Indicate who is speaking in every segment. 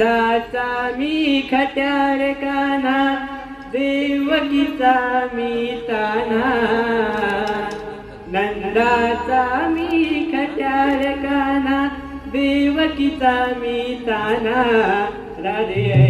Speaker 1: नंदाचा मी खट्यार काना देवकीचा मी ताना नंदाचा मी खट्यार काना देवकीचा मी ताना Radhe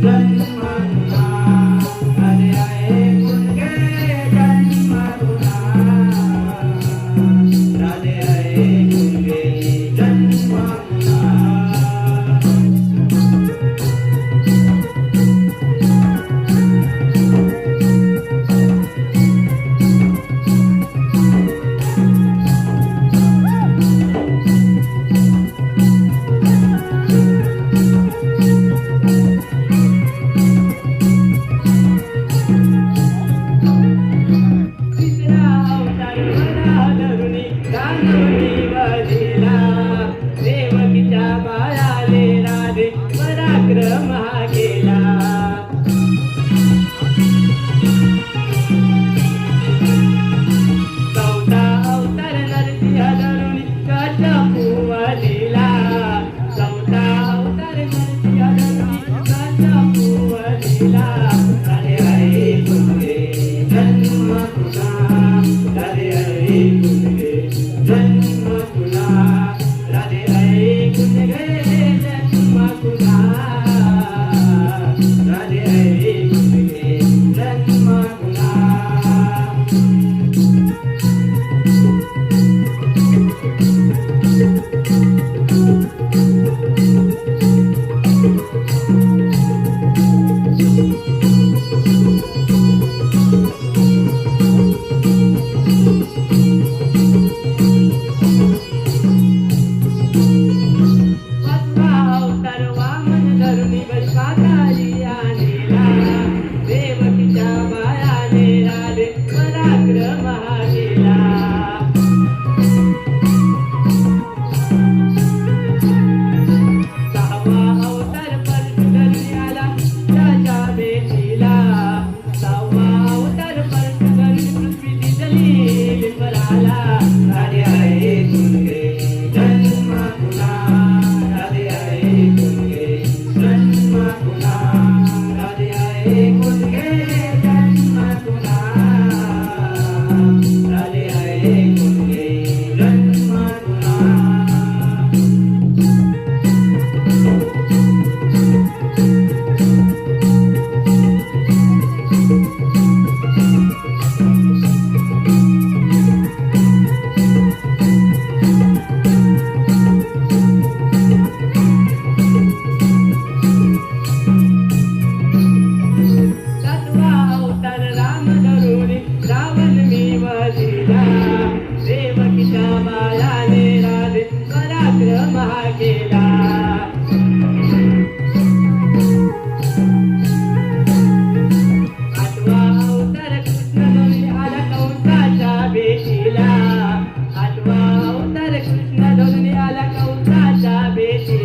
Speaker 1: Right.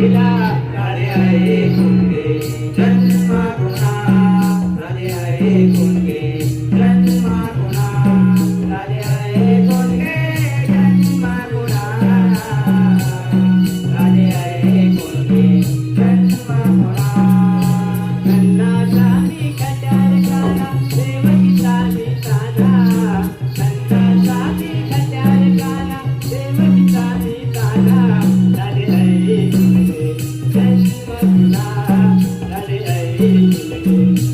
Speaker 1: Yeah. Thank you.